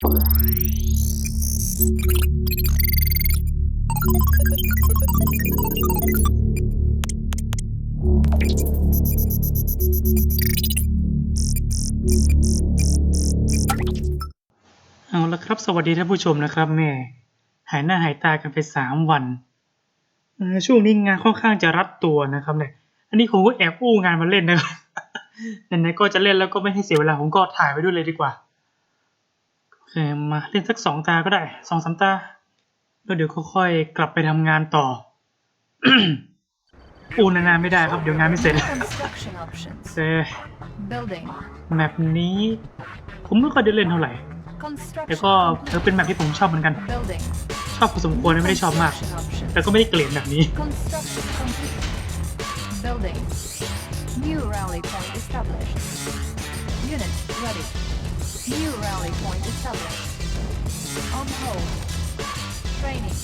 เอาละครับ สวัสดีท่านผู้ชมนะครับแม่หายหน้าหายตากันไปสามวันช่วงนี้งานค่อนข้างจะรัดตัวนะครับเนี่ยอันนี้ผมก็แอบอู้งานมาเล่นนะครับไหนๆก็จะเล่นแล้วก็ไม่ให้เสียเวลาผมก็ถ่ายไว้ด้วยเลยดีกว่า เคมาเล่นสักสองตาก็ได้สองสามตาแล้วเดี๋ยวค่อยๆกลับไปทำงานต่ออู้นานๆไม่ได้ครับเดี๋ยวงานไม่เสร็จ Construction options. เออ Building. แมปนี้ ผมไม่ค่อยได้เล่นเท่าไหร่ Construction. แต่ก็เออเป็นแมปที่ผมชอบเหมือนกัน Building. ชอบพอสมควรนะไม่ได้ชอบมาก Construction options. แต่ก็ไม่ได้เกลียดแบบนี้ Construction complete. Building. New rally point established. Unit ready. New rally point established. On hold. Training.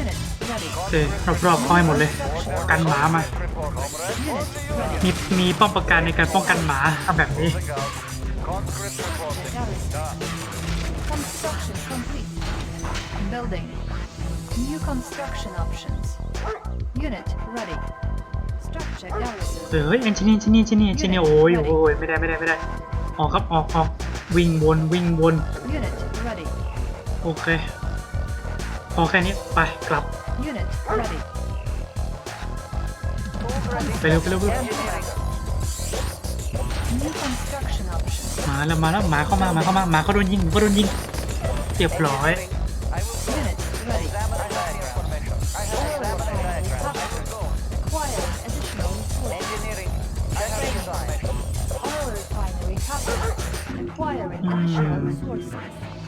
Unit ready. โอเครอบๆเข้าให้หมดเลย กันหมามา Unit ready. มีมีป้อมปราการในการป้องกันหมาทำแบบนี้ Garrison. Construction complete. Building. New construction options. Unit ready. Structure garrison. เออเฮ้ยเอนจิเนียร์เอนจิเนียร์เอนจิเนียร์เอนจิเนียร์โอ้ยโอ้ยไม่ได้ไม่ได้ไม่ได้ ออกครับออกออก วิ่งวนวิ่งวน Unit ready. โอเค พอแค่นี้ ไปกลับ Unit ready. ไปเร็วไปเร็วไปเร็ว New construction options. หมาแล้วมาแล้วหมาเข้ามาหมาเข้ามาหมาเขาโดนยิงผมก็โดนยิงเรียบร้อย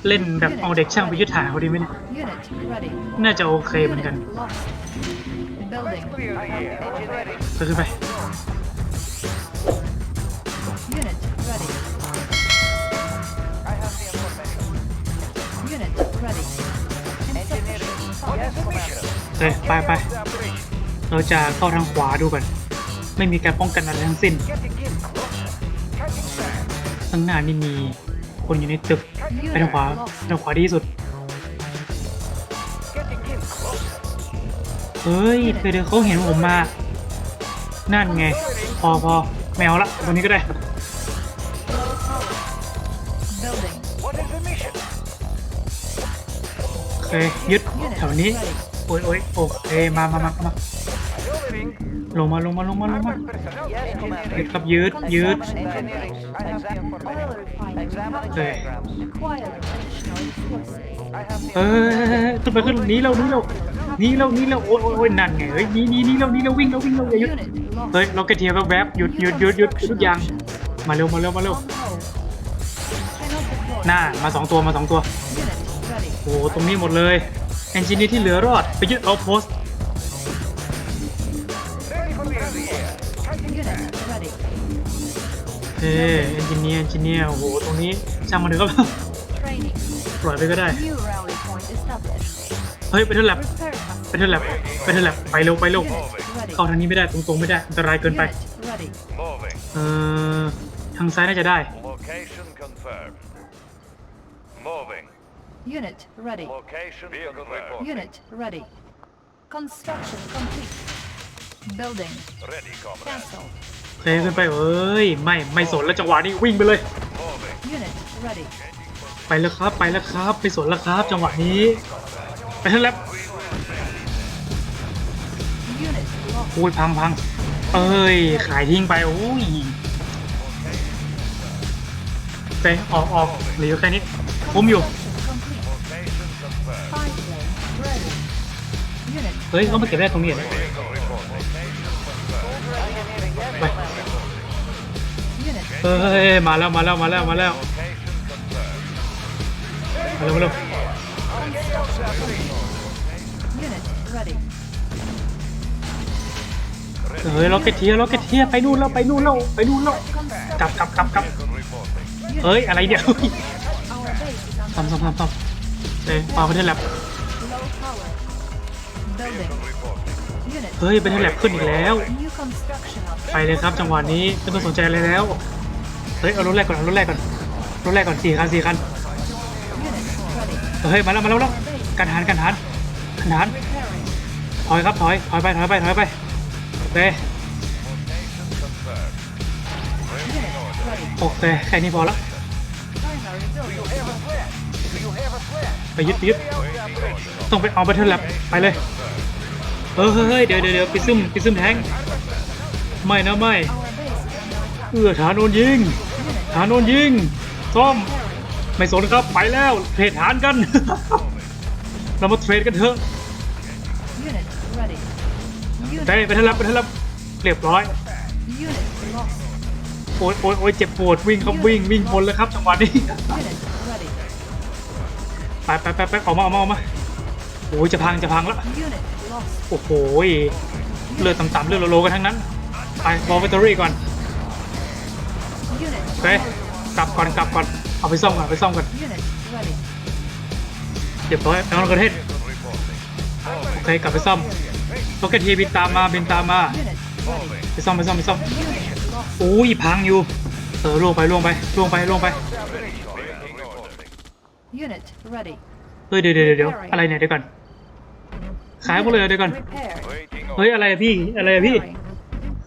เล่นแบบเอาเด็กช่างไปยึดฐาเขาดีไหมเนี่ย น่าจะโอเคเหมือนกัน Unit lost. Building. ก็ขึ้นไปเฮ้ยไปไปเราจะเข้าทางขวาดูก่อน ไม่มีการป้องกันอะไรทั้งสิ้น ข้างหน้านี่มีคนอยู่ในตึกไปทางขวาทางขวาดีที่สุด เฮ้ยเดี๋ยวเดี๋ยวเขาเห็นผมมา นั่นไง พอพอแมวละตรงนี้ก็ได้ โอเค ยึดแถวนี้ โอ้ยโอ้ยโอเคมามามามาลงมาลงมาลงมาลงมายึดครับยืดยืด เออขึ้นไปขึ้นหนีเราหนีเราหนีเราหนีเราโอ้ยโอ้ยโอ้ยนั่นไงเฮ้ยหนีหนีหนีเราหนีเราวิ่งเราวิ่งเราอย่าหยุดเฮ้ยเรากระเทียมแวบๆหยุดหยุดหยุดหยุดหยุดทุกอย่างมาเร็วมาเร็วมาเร็วหน้ามาสองตัวมาสองตัวโอ้ตรงนี้หมดเลยเอนจิเนียร์ที่เหลือรอดไปยึดเอาโพสต์ เฮ้เอนจิเนียร์เอนจิเนียร์โอ้โหตรงนี้ช่างมันเถอะครับ Training. ปล่อยไปก็ได้ New rally point established. เฮ้ยไปเทอร์แลบ Repair ไปเทอร์แลบไปเทอร์แลบไปเร็วไปเร็ว Unit ready. เข้าทางนี้ไม่ได้ตรงๆไม่ได้อันตรายเกินไป Unit ready. Moving. เอ่อทางซ้ายน่าจะได้ Location confirmed. Moving. Unit ready. Location Vehicle confirmed. Unit ready. Construction complete. Building. Ready, comrade. Cancel. เทขึ้นไปเอ้ยไม่ไม่สนแล้วจังหวะนี้วิ่งไปเลย Moving. Unit ready. ไปแล้วครับไปแล้วครับไปสวนแล้วครับจังหวะนี้ ไปเทอร์แลบ Unit lost. พูดพังพังเอ้ยขายทิ้งไปโอ้ยไปออกออกเหลือแค่นี้ผมอยู่ Construction complete. Location confirmed. Spy plane ready. Unit เฮ้ยเขามาเก็บได้ตรงนี้เหรอ เฮ้ยมาแล้วมาแล้วมาแล้วมาแล้ว Location confirmed. มาเร็วมาเร็ว unit ready. เฮ้ยล็อกเก็ตเทียล็อกเก็ตเทียไปนู่นแล้วไปนู่นแล้วไปนู่นแล้วกลับกลับกลับกลับ Vehicle reporting. เฮ้ยอะไรเนี่ย Our base is under ซ้ำซ้ำซ้ำซ้ำเฮ้ยปาไปที่แลบ low power. Building. Reporting. Unit เฮ้ยไปที่แลบขึ้นอีกแล้ว new construction ไปเลยครับจังหวะนี้ไม่ต้องสนใจอะไรแล้ว เฮ้ยเอารถแรกก่อนเอารถแรกก่อนรถแรกก่อนสี่คันสี่คันเฮ้ยมาแล้วมาแล้วแล้วกันหันกันหันกันหันถอยครับถอยถอยไปถอยไปถอยไปโอเคโอเคแค่นี้พอและ Primary building. ไปยึดไปยึดต้องไปเอาบัตเทิลแลบไปเลยเออเฮ้ยเดี๋ยวเดี๋ยวเดี๋ยวปิซึมไปซึมแทงไม่นะไม่เอื้อฐานโดนยิง ฐานโดนยิงซ่อมไม่สนครับไปแล้วเทรดฐานกัน เรามาเทรดกันเถอะ Unit ready. ไป Unit. ไปทันรับไปทันรับเรียบร้อย Unit lost. โอ้ยโอ้ยโอ้ยเจ็บปวดวิ่งครับวิ่งวิ่งบนเลยครับจังหวะนี้ Unit ready. ไปไปไปไปออกมาออกมาออกมาโอ้ยจะพังจะพังแล้ว Unit lost. โอ้โหเลือดต่ำๆเลือดโลๆกันทั้งนั้นไปบอลแบตเตอรี่ก่อน Unit. โอเคกลับก่อนกลับก่อนเอาไปซ่อมก่อนไปซ่อมก่อน Unit ready. เรียบร้อยไปเอากระเทศโอเคกลับไปซ่อมโรเกตทีบินตามมาบินตามมา Unit ready. ไปซ่อมไปซ่อมไปซ่อม Unit lost. โอ้ยพังอยู่เออล่วงไปล่วงไปล่วงไปล่วงไป Unit ready. เฮ้ยเดี๋ยวเดี๋ยวเดี๋ยวอะไรเนี่ยเดี๋ยวก่อนขายหมดเลยเดี๋ยวก่อน Repair. เฮ้ยอะไรอะพี่อะไรอะพี่ Repairing.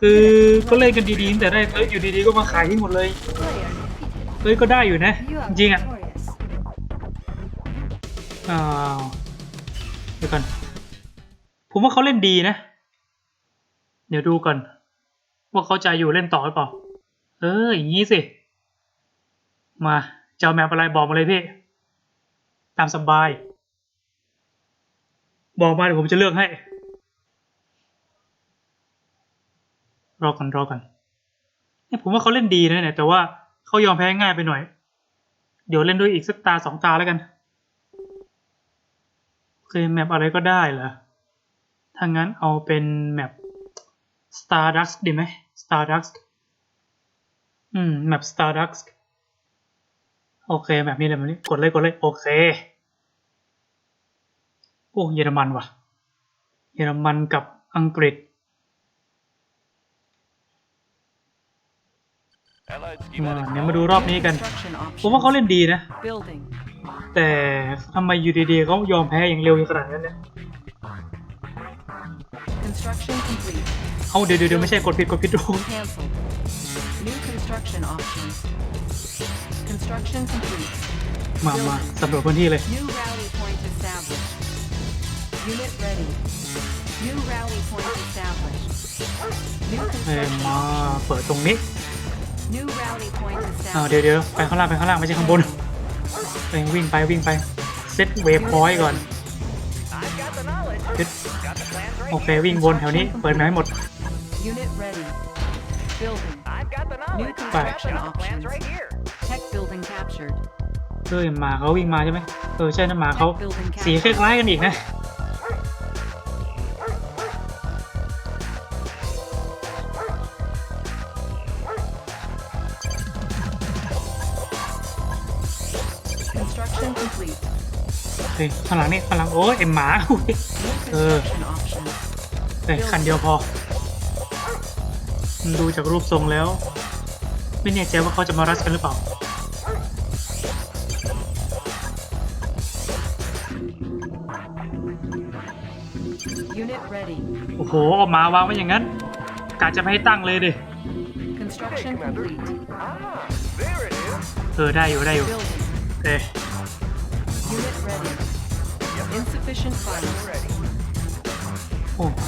คือก็เล่นกันดีๆแต่ได้เอ้ยอยู่ดีๆก็มาขายทิ้งหมดเลยเฮ้ยก็ได้อยู่นะ จริงอะอ้าวเดี๋ยวก่อนผมว่าเขาเล่นดีนะ เดี๋ยวดูก่อน ว่าเขาจะอยู่เล่นต่อหรือเปล่า เอออย่างนี้สิ มาจะเอาแมปอะไรบอกมาเลยพี่ ตามสบาย บอกมาเดี๋ยวผมจะเลือกให้ รอก่อนรอก่อนเนี่ยผมว่าเขาเล่นดีนะเนี่ยแต่ว่าเขายอมแพ้ง่ายไปหน่อย เดี๋ยวเล่นด้วยอีกสักตาสองตาแล้วกันโอเคแมปอะไรก็ได้เหรอถ้างั้นเอาเป็นแมป Stardust ดีไหม Stardust อืม แมป Stardust โอเค แบบนี้เลยแบบนี้ กดเลย กดเลย โอเค โอ้ เยอรมันว่ะ เยอรมันกับอังกฤษ มาเดี๋ยวมาดูรอบนี้กัน Construction ผมว่าเขาเล่นดีนะ Building. แต่ทำไมอยู่ดีๆเขายอมแพ้อย่างเร็วอย่างขนาดนั้นเนี่ย Construction complete. เอาเดี๋ยวเดี๋ยวเดี๋ยวไม่ใช่กดผิดกดผิดดู Cancelled. New construction options. Construction complete. มามาสำรวจพื้นที่เลย New rally point established. Unit ready. New rally point established. New เอ้ย construction มา options. เปิดตรงนี้ New rally point อ้าว established. เดี๋ยวเดี๋ยวไปข้างล่างไปข้างล่างไม่ใช่ข้างบนเองวิ่งไปวิ่งไปเซตเวฟพอยต์ก่อนยึดโอเควิ่งวนแถวนี้เปิดมาให้หมด Unit ready. Building. I've got the knowledge. New Right. construction Got the plans options. right here. Tech building captured. เฮ้ยหมาเขาวิ่งมาใช่ไหมเออใช่นะหมาเขา Tech building สีค captured. ล้ายๆกันอีกนะ เฮ้ยข้างหลังนี่ข้างหลังโอ้ยไอหมาอุ๊ย New Uh. construction options. เฮ้ยคันเดียวพอ ดูจากรูปทรงแล้ว ไม่แน่ใจว่าเขาจะมารัสกันหรือเปล่า Unit ready. โอ้โหเอาหมาวางไว้อย่างนั้นกะจะไม่ให้ตั้งเลยดิ Construction complete. Ah, there it is. เออได้อยู่ได้อยู่ Building. เอ้ย Unit ready. Insufficient funds. Ready. โอ้โห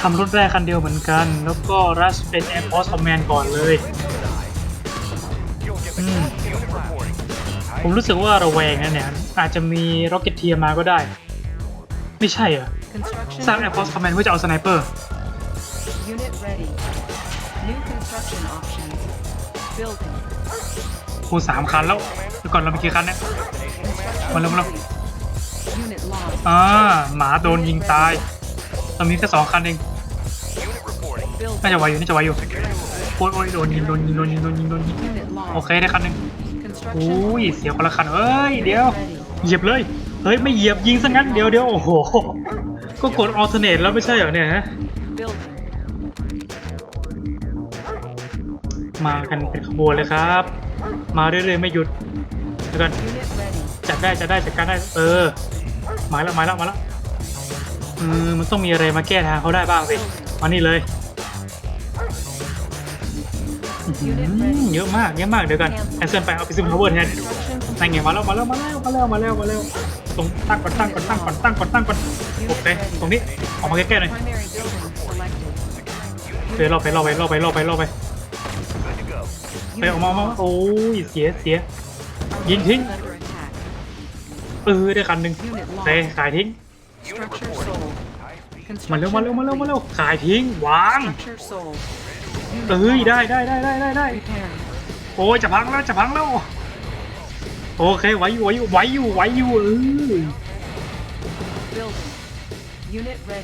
ทำรถแรกคันเดียวเหมือนกัน แล้วก็รัสเป็นแอร์พอร์ตคอมแมนก่อนเลย You'll get the Hmm. unit reporting. ผมรู้สึกว่าระแวงนะเนี่ย อาจจะมีร็อกเก็ตเทียมาก็ได้ ไม่ใช่เหรอ Construction สร้างแอร์พอร์ตคอมแมนเพื่อจะเอาสไนเปอร์ Unit ready. New construction options. Building. คูณสามคันแล้วเดี๋ยวก่อนเราไปกี่คันเนี่ย Construction Malo, malo. complete. Unit lost. อ่าหมาโดนยิงตายเรามีแค่สองคันเองน่าจะไหวอยู่น่าจะไหวอยู่โอ้ยโอ้ยโดนยิงโดนยิงโดนยิงโดนยิงโดนยิงโอเคได้คันหนึ่งอุ้ยเสียคนละคันเอ้ยเดี๋ยวเหยียบเลยเฮ้ยไม่เหยียบยิงซะงั้นเดี๋ยวเดี๋ยวโอ้โหก็กด alternate แล้วไม่ใช่เหรอเนี่ยฮะมากันเป็นขบวนเลยครับ มาเรื่อยๆไม่หยุดเดี๋ยวก่อนจัดได้จัดได้จัดการได้ เออมาแล้วมาแล้วมาแล้วเอืมมันต้องมีอะไรมาแก้ทางเขาได้บ้างสิมานี่เลยเยอะมากเยอะมากเดี๋ยวกันแอนเซนไปเอาไปซิมพาวเวอร์แทนนั่นไงมาแล้วมาแล้วมาแล้วมาแล้วมาแล้วมาแล้วตรงตั้งก่อนตั้งก่อนตั้งก่อนตั้งก่อนตั้งก่อนโอเคตรงนี้ออกมาใกล้ๆหน่อยเดี๋ยวเราไปเราไปเราไปเราไปเราไป ไปออกมาออกมาโอ้ยเสียเสีย ยิงทิ้ง เออได้คันหนึ่ง Unit โอเค lost. ขายทิ้ง มาเร็วมาเร็วมาเร็วมาเร็วขายทิ้งวางเอ้ยได้ได้ได้ได้ได้ได้โอ้ยจะพังแล้วจะพังแล้วโอเคไหวอยู่ไหวอยู่ไหวอยู่ไหวอยู่เออ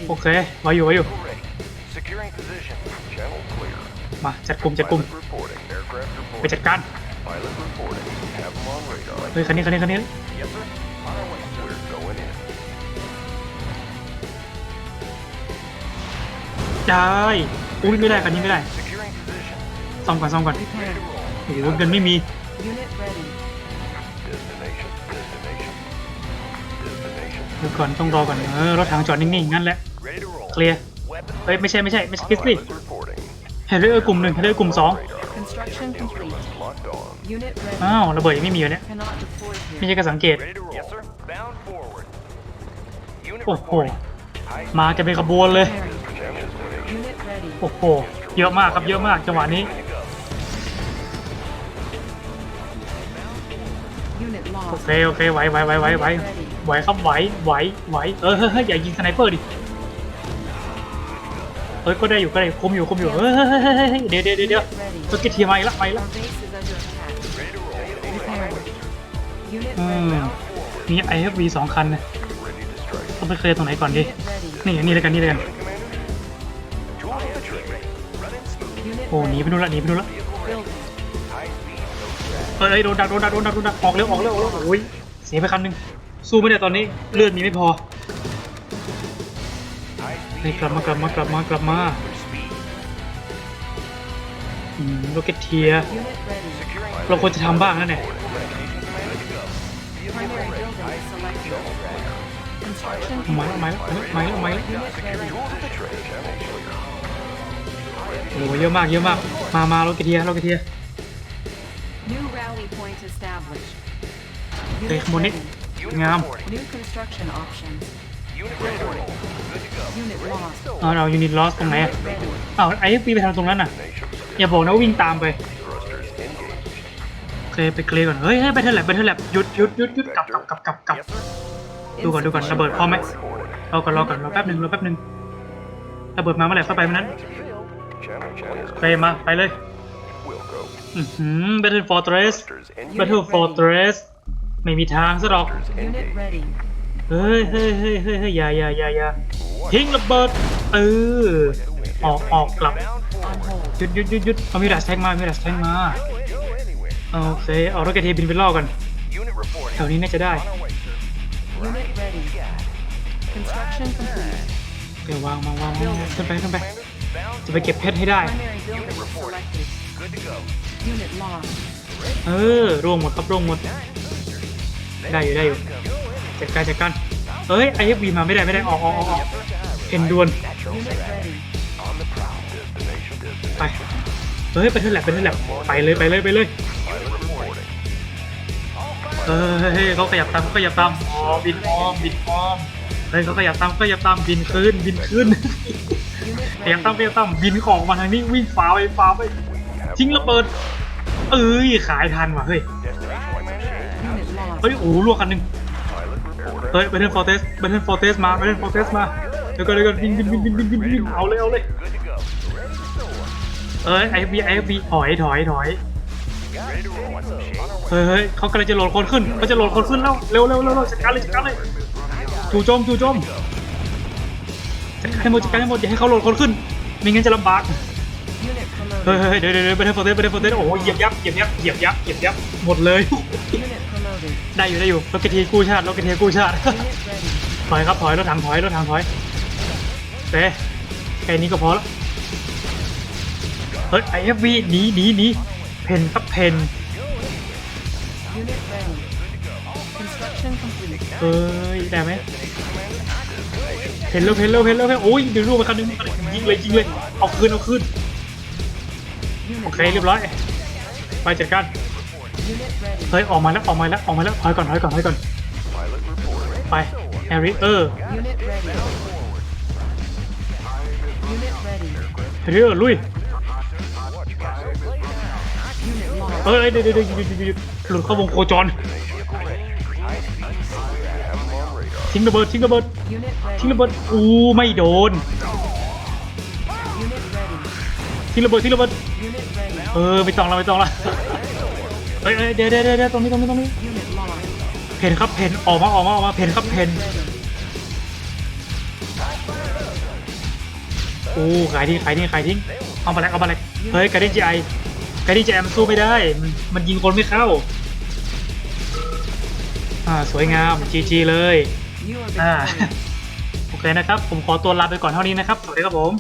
โอเคไหวอยู่ไหวอยู่ มาจัดกลุ่มจัดกลุ่มไปจัดการเฮ้ยคันนี้คันนี้คันนี้ได้อุ้ยไม่ได้คันนี้ไม่ได้ซ่อมก่อนซ่อมก่อนเฮ้ยหเงินไม่มีเดี๋ยวก่อนต้องรอก่อนเออรถถังจอดนิ่งๆงั้นแหละเคลียร์เฮ้ยไม่ใช่ไม่ใช่ไม่ใช่คิสซี่ Pilot reporting. เฮลิเออร์กลุ่มหนึ่งเฮลิเออร์กลุ่มสอง Construction complete. Instruments locked on. Unit ready. อ้าวระเบิดยังไม่มีอยู่เนี่ย Cannot deploy ไม่ here. ใช่กระสังเกต Ready to roll. Yes, sir. Bound forward. Unit โอ้โห reporting. High มากันเป็นขบวนเลย Repairing. destination. Unit ready. โอ้โห เยอะมากครับเยอะมากจังหวะนี้ Unit โอ lost. เคโอเคไหวไหวไหวไหวไหวไหวครับไหวไหวไหวเออเฮ้ยเฮ้ยอย่ายิงสไนเปอร์ดิ เฮ้ยก็ได้อยู่ก็ได้คุมอยู่คุมอยู่เฮ้ยเฮ้ยเฮ้ยเฮ้ยเฮ้ยเดี๋ยวเดี๋ยวเดี๋ยวเดี๋ยวสกิทเทียมาอีกล้วมาอีกล้ว Our base is under attack. Unit อืม ready. มี IFV สองคันนะต้องไปเคลียร์ตรงไหนก่อนดี Unit ready. นี่อันนี่เลยกันนี่เลยกัน Unit โอ้หนี ready. ไปนู่นละหนีไปนู่นละ Building. เอ้ยโดนดักโดนดักโดนดักโดนดักออกเร็วออกเร็วออกเร็วโอ้ยเสียไปคันหนึงสู้ไม่ได้ตอนนี้เลือดมีไม่พอ High เฮ้ย speed. กลับมากลับมากลับมากลับมา Speed. อืมโรเกตเทีย Unit ready. Securing เราควรจะทำบ้างนะเนี่ย Primary building selected. Construction มาแล้วมาแล้วมาแล้วมาแล้ว Unit ready. tools of the trade. Channel clear. โอ้โหเยอะมากเยอะมาก มามาโรเกตเทียโรเกตเทีย New rally point established. Hey, Unit come on in. ready. Unit Ngam. reporting. New construction options. Unit reporting. Good to go. Unit lost. เอาเรายูนิตลอสตรงไหนอะ Unit ready. เอาไอ้ปีไปทางตรงนั้นน่ะ อย่าบอกนะว่าวิ่งตามไปโอเคไปเคลียร์ก่อน เฮ้ยไปเทอร์แลบไปเทอร์แลบหยุดหยุดหยุดหยุดกลับกลับกลับกลับกลับดูก่อนดูก่อนระเบิดพร้อมไหมรอก่อนรอก่อนรอแป๊บหนึ่งรอแป๊บหนึ่งระเบิดมาเมื่อไหร่เข้าไปเมื่อนั้นไปมาไปเลยอือหือ Battle Fortress Thrusters engaged. Battle Fortress ไม่มีทางซะหรอก Thrusters Unit engaged. ready. เฮ้ยเฮ้ยเฮ้ยเฮ้ยเฮ้ยอย่าอย่าอย่าอย่าทิ้งระเบิดเออออกออกกลับ On hold. หยุดหยุดหยุดหยุดเอามีดัสแทงมามีดัสแทงมา Go anywhere. โอเคเอารถกระเทียมบินไปล่อกัน Unit reporting. แถวนี้น่าจะได้ On our way, sir. Unit ready. Construction complete. เดี๋ยววางมาวางวางขึ้นไปขึ้นไป Bound. จะไปเก็บเพชรให้ได้ Primary building selected. Good to go. Unit lost. เออร่วงหมดครับร่วงหมด ได้อยู่ได้อยู่ จัดการจัดการเอ้ยไอเอฟบีมาไม่ได้ไม่ได้ออกออกออกออกเอ็นดวนไปเฮ้ยไปเทอร์แลบไปเทอร์แลบไปเลยไปเลยไปเลยเฮ้ยเขาขยับตามเขาขยับตามอ๋อบินอ้อมบินอ้อมเฮ้ยเขาขยับตามเขาขยับตามบินขึ้นบินขึ้นขยับตามขยับตามบินของมาทางนี้วิ่งฟ้าไปฟ้าไปทิ้งระเบิดเอ้ยขายทันว่ะเฮ้ยเฮ้ยโอ้โหลวกคันหนึง เฮ้ยไปเทนฟอร์เทสไปเทนฟอร์เทสมาไปเทนฟอร์เทสมาเดี๋ยวก่อนเดี๋ยวก่อนบินบินบินบินบินบินบินเอาเลยเอาเลยเอ้ยไอบีไอบีถอยถอยถอยเฮ้ยเฮ้ยเขากำลังจะโหลดคนขึ้นเขาจะโหลดคนขึ้นแล้วเร็วเร็วเร็วเร็วจัดการเลยจัดการเลยจู่โจมจู่โจมจัดการให้หมดจัดการให้หมดอย่าให้เขาโหลดคนขึ้นไม่งั้นจะลำบากเฮ้ยเฮ้ยเดี๋ยวเดี๋ยวไปเทนฟอเทสไปเทนฟอเทสโอ้โหเหยียบยับเหยียบยับเหยียบยับเหยียบยับหมดเลย Unit promoted. ได้อยู่ได้อยู่รถกระเทียกู้ชาติรถกระเทียกู้ชาติ Unit ready. ถอยครับถอยรถถังถอยรถถังถอยเต้แค่นี้ก็พอแล้วเฮ้ยไอเอฟวีหนีหนีหนีเพนครับเพน Unit ready. Mission complete. เอ้ยได้ไหมเห็นแล้วเห็นแล้วเห็นแล้วเห็นโอ้ยเดี๋ยวรูปมาคันหนึงยิงเลยยิงเลยเอาคืนเอาคืน Unit โอเคเรียบร้อยไปจัดการ Unit ready. เฮ้ยออกมาแล้วออกมาแล้วออกมาแล้วถอยก่อนถอยก่อนถอยก่อนไปแอริเออร์แอริเออร์ลุยเอ้ยเดี๋ยวเดี๋ยวเดี๋ยวหลุดเข้าวงโคจรทิ้งระเบิดทิ้งระเบิดทิ้งระเบิดอู้ไม่โดนทิ้งระเบิดทิ้งระเบิดเออไม่ต้องละไม่ต้องละ เอ้ยเอ้ยเดี๋ยวเดี๋ยวเดี๋ยวตรงนี้ตรงนี้ตรงนี้ Unit lost. เพนครับเพนออกมาออกมาออกมาเพนครับเพน Ready. โอ้ขายทิ้งขายทิ้งขายทิ้งเอามาแล้วเอามาแล้วเฮ้ยการดินจีไอการดินจีไอมันสู้ไม่ได้ มันมันยิงคนไม่เข้า อ่า สวยงามจีจีเลย You are อ่า victorious. โอเคนะครับ ผมขอตัวลาไปก่อนเท่านี้นะครับ สวัสดีครับผม